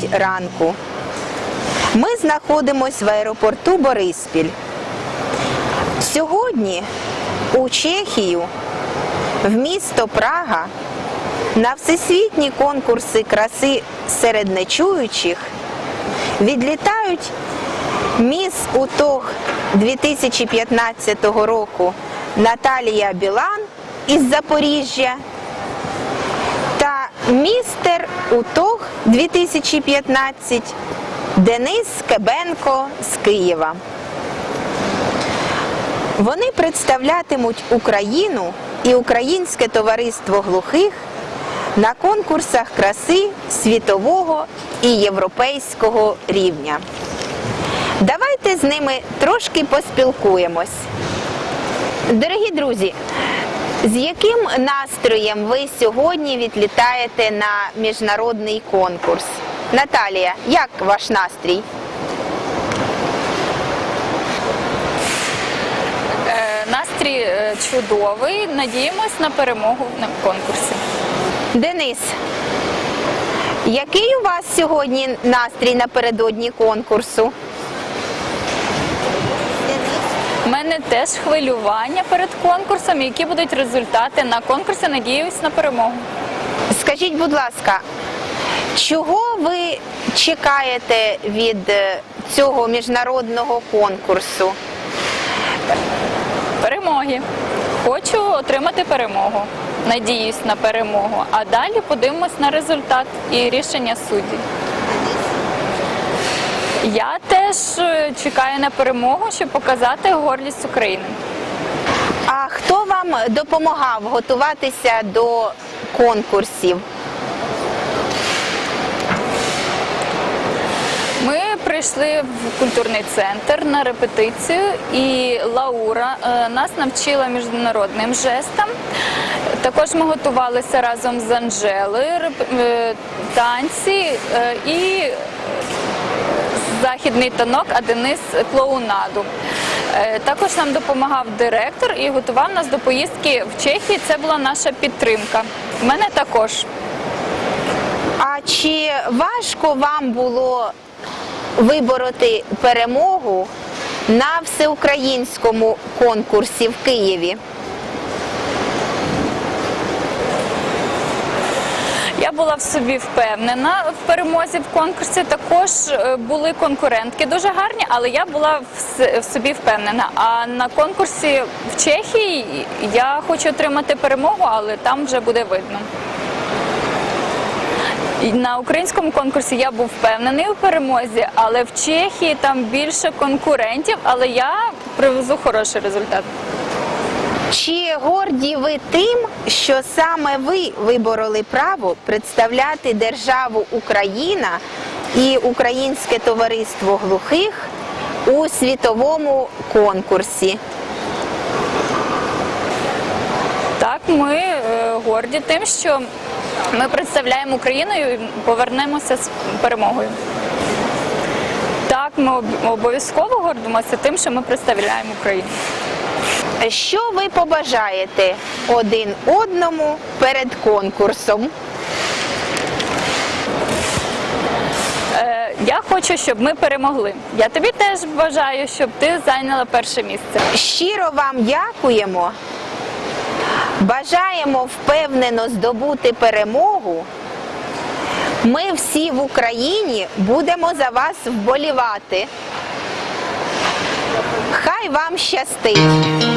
9 ранку. Ми знаходимося в аеропорту Бориспіль. Сьогодні у Чехію, в місто Прага, на всесвітні конкурси краси серед нечуючих відлітають міс УТОГ 2015 року Наталія Білан із Запоріжжя та містер УТОГ 2015 Денис Кебенко з Києва. Вони представлятимуть Україну і Українське товариство глухих на конкурсах краси світового і європейського рівня. Давайте з ними трошки поспілкуємось. Дорогі друзі, з яким настроєм ви сьогодні відлітаєте на міжнародний конкурс? Наталія, як ваш настрій? Е, Настрій е, чудовий. Надіємось на перемогу на конкурсі. Денис, який у вас сьогодні настрій напередодні конкурсу? Мене теж хвилювання перед конкурсом. Які будуть результати на конкурсі? Надіюсь на перемогу. Скажіть, будь ласка, чого ви чекаєте від е, цього міжнародного конкурсу? Перемоги. Хочу отримати перемогу. Надіюсь на перемогу. А далі подивимось на результат і рішення суддів. Я теж е, чекаю на перемогу, щоб показати гордість України. А хто вам допомагав готуватися до конкурсів? Ми прийшли в культурний центр на репетицію, і Лаура е, нас навчила міжнародним жестам. Також ми готувалися разом з Анжелою, е, танці і західний танок, а Денис клоунаду. Е, Також нам допомагав директор і готував нас до поїздки в Чехію. Це була наша підтримка. У мене також. А чи важко вам було вибороти перемогу на всеукраїнському конкурсі в Києві? Я була в собі впевнена в перемозі в конкурсі. Також е, були конкурентки дуже гарні, але я була в собі впевнена. А на конкурсі в Чехії я хочу отримати перемогу, але там вже буде видно. На українському конкурсі я був впевнений у перемозі, але в Чехії там більше конкурентів, але я привезу хороший результат. Чи горді ви тим, що саме ви вибороли право представляти державу Україна і Українське товариство глухих у світовому конкурсі? Так, ми е, горді тим, що ми представляємо Україну і повернемося з перемогою. Так, ми обов'язково гордимося тим, що ми представляємо Україну. Що ви побажаєте один одному перед конкурсом? Е, я хочу, щоб ми перемогли. Я тобі теж бажаю, щоб ти зайняла перше місце. Щиро вам дякуємо. Бажаємо впевнено здобути перемогу. Ми всі в Україні будемо за вас вболівати. Хай вам щастить!